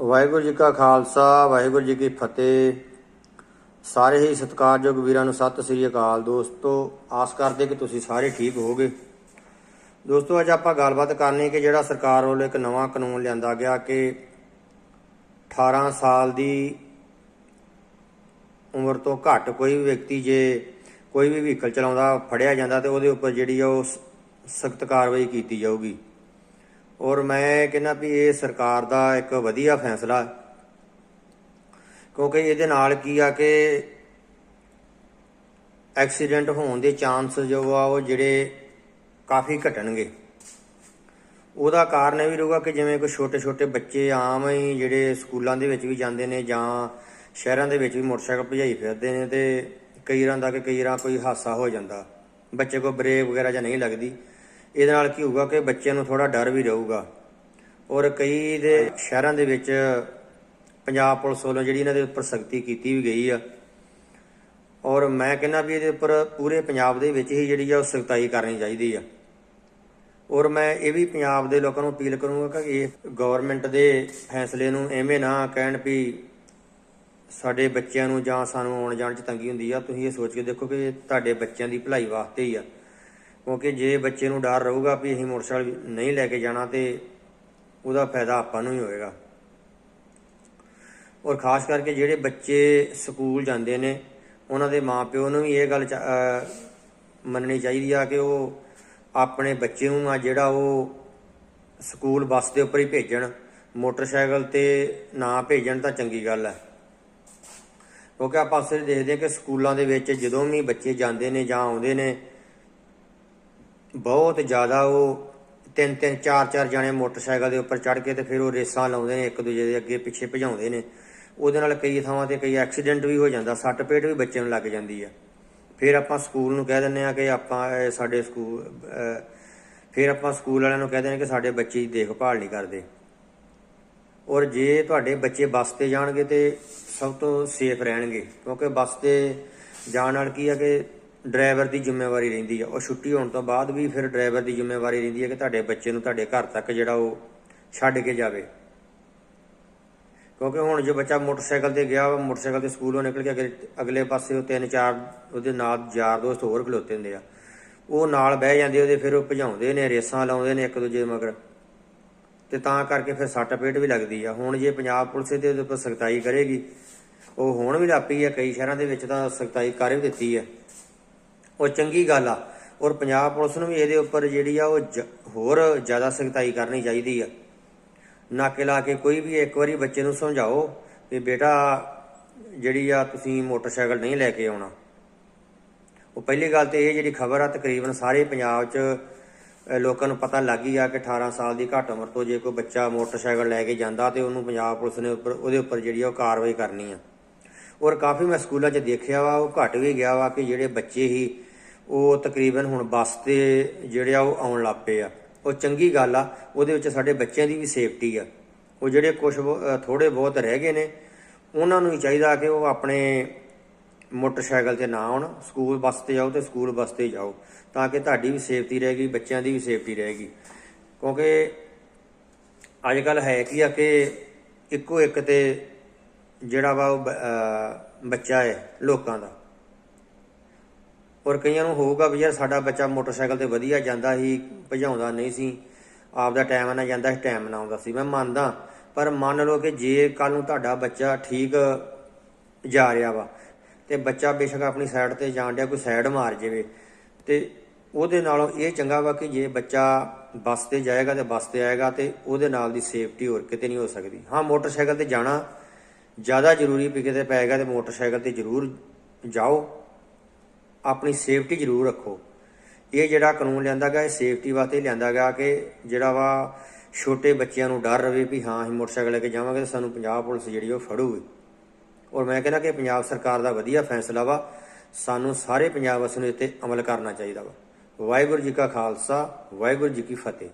ਵਾਹਿਗੁਰੂ ਜੀ ਕਾ ਖਾਲਸਾ, ਵਾਹਿਗੁਰੂ ਜੀ ਕੀ ਫਤਿਹ। ਸਾਰੇ ਹੀ ਸਤਿਕਾਰਯੋਗ ਵੀਰਾਂ ਨੂੰ ਸਤਿ ਸ੍ਰੀ ਅਕਾਲ ਦੋਸਤੋ, ਆਸ ਕਰਦੇ ਕਿ ਤੁਸੀਂ ਸਾਰੇ ਠੀਕ ਹੋਗੇ ਦੋਸਤੋ, ਅੱਜ ਆਪਾਂ ਗੱਲਬਾਤ ਕਰਨੀ ਕਿ ਜਿਹੜਾ ਸਰਕਾਰ ਵੱਲੋਂ ਇੱਕ ਨਵਾਂ ਕਾਨੂੰਨ ਲਿਆਂਦਾ ਗਿਆ ਕਿ 18 ਸਾਲ ਦੀ ਉਮਰ ਤੋਂ ਘੱਟ ਕੋਈ ਵੀ ਵਿਅਕਤੀ ਜੇ ਕੋਈ ਵੀ ਵਹੀਕਲ ਚਲਾਉਂਦਾ, ਫੜਿਆ ਜਾਂਦਾ ਤੇ ਉਹਦੇ ਉੱਪਰ ਜਿਹੜੀ ਆ ਉਹ ਸਖਤ ਕਾਰਵਾਈ ਕੀਤੀ ਜਾਊਗੀ। ਔਰ ਮੈਂ ਕਹਿੰਦਾ ਵੀ ਇਹ ਸਰਕਾਰ ਦਾ ਇੱਕ ਵਧੀਆ ਫੈਸਲਾ ਕਿਉਂਕਿ ਇਹਦੇ ਨਾਲ ਕੀ ਆ ਕਿ ਐਕਸੀਡੈਂਟ ਹੋਣ ਦੇ ਚਾਂਸ ਜੋ ਆ ਉਹ ਜਿਹੜੇ ਕਾਫੀ ਘਟਣਗੇ। ਉਹਦਾ ਕਾਰਨ ਇਹ ਵੀ ਰਹੂਗਾ ਕਿ ਜਿਵੇਂ ਕੋਈ ਛੋਟੇ ਛੋਟੇ ਬੱਚੇ ਆਮ ਹੀ ਜਿਹੜੇ ਸਕੂਲਾਂ ਦੇ ਵਿੱਚ ਵੀ ਜਾਂਦੇ ਨੇ ਜਾਂ ਸ਼ਹਿਰਾਂ ਦੇ ਵਿੱਚ ਵੀ ਮੋਟਰਸਾਈਕਲ ਭਜਾਈ ਫਿਰਦੇ ਨੇ ਤੇ ਕਈ ਰਾਂ ਦਾ ਕਿ ਕਈ ਰਾਂ ਕੋਈ ਹਾਦਸਾ ਹੋ ਜਾਂਦਾ। ਬੱਚੇ ਕੋ ਬ੍ਰੇਕ ਵਗੈਰਾ ਜਾਂ ਨਹੀਂ ਲੱਗਦੀ। ਇਹਦੇ ਨਾਲ ਕੀ ਹੋਊਗਾ ਕਿ ਬੱਚਿਆਂ ਨੂੰ ਥੋੜਾ ਡਰ ਵੀ ਰਹੂਗਾ। ਔਰ ਕਈ ਦੇ ਸ਼ਹਿਰਾਂ ਦੇ ਵਿੱਚ ਪੰਜਾਬ ਪੁਲਿਸ ਵੱਲੋਂ ਜਿਹੜੀ ਇਹਨਾਂ ਦੇ ਉੱਪਰ ਸਖਤੀ ਕੀਤੀ ਵੀ ਗਈ ਆ। ਔਰ ਮੈਂ ਕਹਿੰਦਾ ਵੀ ਇਹਦੇ ਉੱਪਰ ਪੂਰੇ ਪੰਜਾਬ ਦੇ ਵਿੱਚ ਹੀ ਜਿਹੜੀ ਆ ਉਹ ਸਖਤਾਈ ਕਰਨੀ ਚਾਹੀਦੀ ਆ। ਔਰ ਮੈਂ ਇਹ ਵੀ ਪੰਜਾਬ ਦੇ ਲੋਕਾਂ ਨੂੰ ਅਪੀਲ ਕਰੂੰਗਾ ਕਿ ਇਹ ਗਵਰਨਮੈਂਟ ਦੇ ਫੈਸਲੇ ਨੂੰ ਐਵੇਂ ਨਾ ਕਹਿਣ ਵੀ ਸਾਡੇ ਬੱਚਿਆਂ ਨੂੰ ਜਾਂ ਸਾਨੂੰ ਆਉਣ ਜਾਣ 'ਚ ਤੰਗੀ ਹੁੰਦੀ ਆ। ਤੁਸੀਂ ਇਹ ਸੋਚ ਕੇ ਦੇਖੋ ਕਿ ਇਹ ਤੁਹਾਡੇ ਬੱਚਿਆਂ ਦੀ ਭਲਾਈ ਵਾਸਤੇ ਹੀ ਆ। ਕਿਉਂਕਿ ਜੇ ਬੱਚੇ ਨੂੰ ਡਰ ਰਹੂਗਾ ਵੀ ਅਸੀਂ ਮੋਟਰਸਾਈਕਲ ਨਹੀਂ ਲੈ ਕੇ ਜਾਣਾ ਤੇ ਉਹਦਾ ਫਾਇਦਾ ਆਪਾਂ ਨੂੰ ਹੀ ਹੋਏਗਾ। ਔਰ ਖਾਸ ਕਰਕੇ ਜਿਹੜੇ ਬੱਚੇ ਸਕੂਲ ਜਾਂਦੇ ਨੇ, ਉਹਨਾਂ ਦੇ ਮਾਪਿਓ ਨੂੰ ਵੀ ਇਹ ਗੱਲ ਚ- ਮੰਨਣੀ ਚਾਹੀਦੀ ਆ ਕਿ ਉਹ ਆਪਣੇ ਬੱਚੇ ਨੂੰ ਆ ਜਿਹੜਾ ਉਹ ਸਕੂਲ ਬੱਸ ਦੇ ਉੱਪਰ ਹੀ ਭੇਜਣ, ਮੋਟਰਸਾਈਕਲ ਤੇ ਨਾ ਭੇਜਣ ਤਾਂ ਚੰਗੀ ਗੱਲ ਹੈ ਕਿਉਂਕਿ ਆਪਾਂ ਅਕਸਰ ਦੇਖਦੇ ਹਾਂ ਕਿ ਸਕੂਲਾਂ ਦੇ ਵਿੱਚ ਜਦੋਂ ਵੀ ਬੱਚੇ ਜਾਂਦੇ ਨੇ ਜਾਂ ਆਉਂਦੇ ਨੇ ਬਹੁਤ ਜ਼ਿਆਦਾ ਉਹ ਤਿੰਨ ਤਿੰਨ, ਚਾਰ ਚਾਰ ਜਣੇ ਮੋਟਰਸਾਈਕਲ ਦੇ ਉੱਪਰ ਚੜ ਕੇ ਤੇ ਫਿਰ ਉਹ ਰੇਸਾਂ ਲਾਉਂਦੇ ਨੇ, ਇੱਕ ਦੂਜੇ ਦੇ ਅੱਗੇ ਪਿੱਛੇ ਭਜਾਉਂਦੇ ਨੇ। ਉਹਦੇ ਨਾਲ ਕਈ ਥਾਵਾਂ ਤੇ ਕਈ ਐਕਸੀਡੈਂਟ ਵੀ ਹੋ ਜਾਂਦਾ, ਸੱਟ ਪੇਟ ਵੀ ਬੱਚੇ ਨੂੰ ਲੱਗ ਜਾਂਦੀ ਆ। ਫਿਰ ਆਪਾਂ ਸਕੂਲ ਨੂੰ ਕਹਿ ਦਿੰਦੇ ਆ ਕਿ ਆਪਾਂ ਸਾਡੇ ਸਕੂਲ ਫਿਰ ਆਪਾਂ ਸਕੂਲ ਵਾਲਿਆਂ ਨੂੰ ਕਹਿ ਦਿੰਦੇ ਕਿ ਸਾਡੇ ਬੱਚੇ ਦੀ ਦੇਖਭਾਲ ਨਹੀਂ ਕਰਦੇ। ਔਰ ਜੇ ਤੁਹਾਡੇ ਬੱਚੇ ਬੱਸ ਤੇ ਜਾਣਗੇ ਤੇ ਸਭ ਤੋਂ ਸੇਫ ਰਹਿਣਗੇ, ਕਿਉਂਕਿ ਬੱਸ ਤੇ ਜਾਣ ਨਾਲ ਕੀ ਆ ਕਿ ਡਰਾਈਵਰ ਦੀ ਜ਼ਿੰਮੇਵਾਰੀ ਰਹਿੰਦੀ ਆ। ਉਹ ਛੁੱਟੀ ਹੋਣ ਤੋਂ ਬਾਅਦ ਵੀ ਫਿਰ ਡਰਾਈਵਰ ਦੀ ਜ਼ਿੰਮੇਵਾਰੀ ਰਹਿੰਦੀ ਹੈ ਕਿ ਤੁਹਾਡੇ ਬੱਚੇ ਨੂੰ ਤੁਹਾਡੇ ਘਰ ਤੱਕ ਜਿਹੜਾ ਉਹ ਛੱਡ ਕੇ ਜਾਵੇ। ਕਿਉਂਕਿ ਹੁਣ ਜੇ ਬੱਚਾ ਮੋਟਰਸਾਈਕਲ ਤੇ ਗਿਆ, ਮੋਟਰਸਾਈਕਲ ਤੇ ਸਕੂਲੋਂ ਨਿਕਲ ਕੇ ਅਗਲੇ ਅਗਲੇ ਪਾਸੇ ਉਹ ਤਿੰਨ ਚਾਰ, ਉਹਦੇ ਨਾਲ ਯਾਰ ਦੋਸਤ ਹੋਰ ਖਲੋਤੇ ਹੁੰਦੇ ਆ। ਉਹ ਨਾਲ ਬਹਿ ਜਾਂਦੇ, ਉਹਦੇ ਫਿਰ ਉਹ ਭਜਾਉਂਦੇ ਨੇ, ਰੇਸਾਂ ਲਾਉਂਦੇ ਨੇ ਇੱਕ ਦੂਜੇ ਮਗਰ। ਤੇ ਤਾਂ ਕਰਕੇ ਫਿਰ ਸੱਟ ਪੇਟ ਵੀ ਲੱਗਦੀ ਆ। ਹੁਣ ਜੇ ਪੰਜਾਬ ਪੁਲਿਸ ਇਹਦੇ ਉੱਪਰ ਸਖਤਾਈ ਕਰੇਗੀ, ਉਹ ਹੁਣ ਵੀ ਲਾਪੀ ਆ, ਕਈ ਸ਼ਹਿਰਾਂ ਦੇ ਵਿੱਚ ਤਾਂ ਸਖਤਾਈ ਕਰ ਵੀ ਦਿੱਤੀ ਆ। ਉਹ ਚੰਗੀ ਗੱਲ ਆ। ਔਰ ਪੰਜਾਬ ਪੁਲਿਸ ਨੂੰ ਵੀ ਇਹਦੇ ਉੱਪਰ ਜਿਹੜੀ ਆ, ਉਹ ਜ- ਹੋਰ ਜ਼ਿਆਦਾ ਸਖਤਾਈ ਕਰਨੀ ਚਾਹੀਦੀ ਆ। ਨਾਕੇ ਲਾ ਕੇ ਕੋਈ ਵੀ ਇੱਕ ਵਾਰੀ ਬੱਚੇ ਨੂੰ ਸਮਝਾਓ ਕਿ ਬੇਟਾ, ਜਿਹੜੀ ਆ ਤੁਸੀਂ ਮੋਟਰਸਾਈਕਲ ਨਹੀਂ ਲੈ ਕੇ ਆਉਣਾ। ਉਹ ਪਹਿਲੀ ਗੱਲ ਤੇ ਇਹ ਜਿਹੜੀ ਖਬਰ ਆ, ਤਕਰੀਬਨ ਸਾਰੇ ਪੰਜਾਬ 'ਚ ਲੋਕਾਂ ਨੂੰ ਪਤਾ ਲੱਗ ਹੀ ਆ ਕਿ 18 ਸਾਲ ਦੀ ਘੱਟ ਉਮਰ ਤੋਂ ਜੇ ਕੋਈ ਬੱਚਾ ਮੋਟਰਸਾਈਕਲ ਲੈ ਕੇ ਜਾਂਦਾ ਤੇ ਉਹਨੂੰ ਪੰਜਾਬ ਪੁਲਿਸ ਨੇ ਉੱਪਰ, ਉਹਦੇ ਉੱਪਰ ਜਿਹੜੀ ਆ ਉਹ ਕਾਰਵਾਈ ਕਰਨੀ ਆ। ਔਰ ਕਾਫੀ ਮੈਂ ਸਕੂਲਾਂ 'ਚ ਦੇਖਿਆ ਵਾ, ਉਹ ਘਟ ਵੀ ਗਿਆ ਵਾ ਕਿ ਜਿਹੜੇ ਬੱਚੇ ਹੀ ਉਹ ਤਕਰੀਬਨ ਹੁਣ ਬੱਸ ਤੇ ਜਿਹੜੇ ਆ ਉਹ ਆਉਣ ਲੱਗ ਪਏ ਆ। ਉਹ ਚੰਗੀ ਗੱਲ ਆ, ਉਹਦੇ ਵਿੱਚ ਸਾਡੇ ਬੱਚਿਆਂ ਦੀ ਵੀ ਸੇਫਟੀ ਆ। ਉਹ ਜਿਹੜੇ ਕੁਝ ਥੋੜੇ ਬਹੁਤ ਰਹਿ ਗਏ ਨੇ, ਉਹਨਾਂ ਨੂੰ ਹੀ ਚਾਹੀਦਾ ਕਿ ਉਹ ਆਪਣੇ ਮੋਟਰਸਾਈਕਲ ਤੇ ਨਾ ਆਉਣ, ਸਕੂਲ ਬੱਸ ਤੇ ਜਾਓ ਤੇ ਸਕੂਲ ਬੱਸ ਤੇ ਜਾਓ, ਤਾਂ ਕਿ ਤੁਹਾਡੀ ਵੀ ਸੇਫਟੀ ਰਹੇਗੀ, ਬੱਚਿਆਂ ਦੀ ਵੀ ਸੇਫਟੀ ਰਹੇਗੀ। ਕਿਉਂਕਿ ਅੱਜ ਕੱਲ ਹੈ ਕੀ ਆ ਕਿ ਇੱਕੋ ਇੱਕ ਤੇ ਜਿਹੜਾ ਵਾ ਉਹ ਬ- ਬੱਚਾ ਹੈ ਲੋਕਾਂ ਦਾ। ਔਰ ਕਈਆਂ ਨੂੰ ਹੋਊਗਾ ਵੀ ਯਾਰ ਸਾਡਾ ਬੱਚਾ ਮੋਟਰਸਾਈਕਲ ਤੇ ਵਧੀਆ ਜਾਂਦਾ ਸੀ, ਭਜਾਉਂਦਾ ਨਹੀਂ ਸੀ। ਆਪਦਾ ਟਾਈਮ ਨਾਲ ਜਾਂਦਾ ਸੀ ਟਾਈਮ ਨਾਲ ਆਉਂਦਾ ਸੀ। ਮੈਂ ਮੰਨਦਾ, ਪਰ ਮੰਨ ਲਓ ਕਿ ਜੇ ਕੱਲ ਨੂੰ ਤੁਹਾਡਾ ਬੱਚਾ ਠੀਕ ਜਾ ਰਿਹਾ ਵਾ ਤੇ ਬੱਚਾ ਬੇਸ਼ੱਕ ਆਪਣੀ ਸਾਈਡ ਤੇ ਜਾਣ ਡਿਆ, ਕੋਈ ਸਾਈਡ ਮਾਰ ਜਾਵੇ, ਤੇ ਉਹਦੇ ਨਾਲੋਂ ਇਹ ਚੰਗਾ ਵਾ ਕਿ ਜੇ ਬੱਚਾ ਬੱਸ ਤੇ ਜਾਏਗਾ ਤੇ ਬੱਸ ਤੇ ਆਏਗਾ ਤੇ ਉਹਦੇ ਨਾਲ ਦੀ ਸੇਫਟੀ ਹੋਰ ਕਿਤੇ ਨਹੀਂ ਹੋ ਸਕਦੀ। ਹਾਂ, ਮੋਟਰਸਾਈਕਲ ਤੇ ਜਾਣਾ ਜ਼ਿਆਦਾ ਜ਼ਰੂਰੀ ਵੀ ਕਿਤੇ ਪਏਗਾ ਤੇ ਮੋਟਰਸਾਈਕਲ ਤੇ ਜ਼ਰੂਰ ਜਾਓ। ਆਪਣੀ ਸੇਫਟੀ ਜ਼ਰੂਰ ਰੱਖੋ। ਇਹ ਜਿਹੜਾ ਕਾਨੂੰਨ ਲਿਆਂਦਾ ਗਿਆ, ਇਹ ਸੇਫਟੀ ਵਾਸਤੇ ਲਿਆਂਦਾ ਗਿਆ ਕਿ ਜਿਹੜਾ ਵਾ ਛੋਟੇ ਬੱਚਿਆਂ ਨੂੰ ਡਰ ਰਵੇ ਵੀ ਹਾਂ, ਅਸੀਂ ਮੋਟਰਸਾਈਕਲ ਲੈ ਕੇ ਜਾਵਾਂਗੇ ਤਾਂ ਸਾਨੂੰ ਪੰਜਾਬ ਪੁਲਿਸ ਜਿਹੜੀ ਉਹ ਫੜੂਗੀ। ਔਰ ਮੈਂ ਕਹਿੰਦਾ ਕਿ ਪੰਜਾਬ ਸਰਕਾਰ ਦਾ ਵਧੀਆ ਫੈਸਲਾ ਵਾ, ਸਾਨੂੰ ਸਾਰੇ ਪੰਜਾਬ ਵਾਸੀਆਂ ਨੂੰ ਇੱਥੇ ਅਮਲ ਕਰਨਾ ਚਾਹੀਦਾ ਵਾ। ਵਾਹਿਗੁਰੂ ਜੀ ਕਾ ਖਾਲਸਾ, ਵਾਹਿਗੁਰੂ ਜੀ ਕੀ ਫਤਿਹ।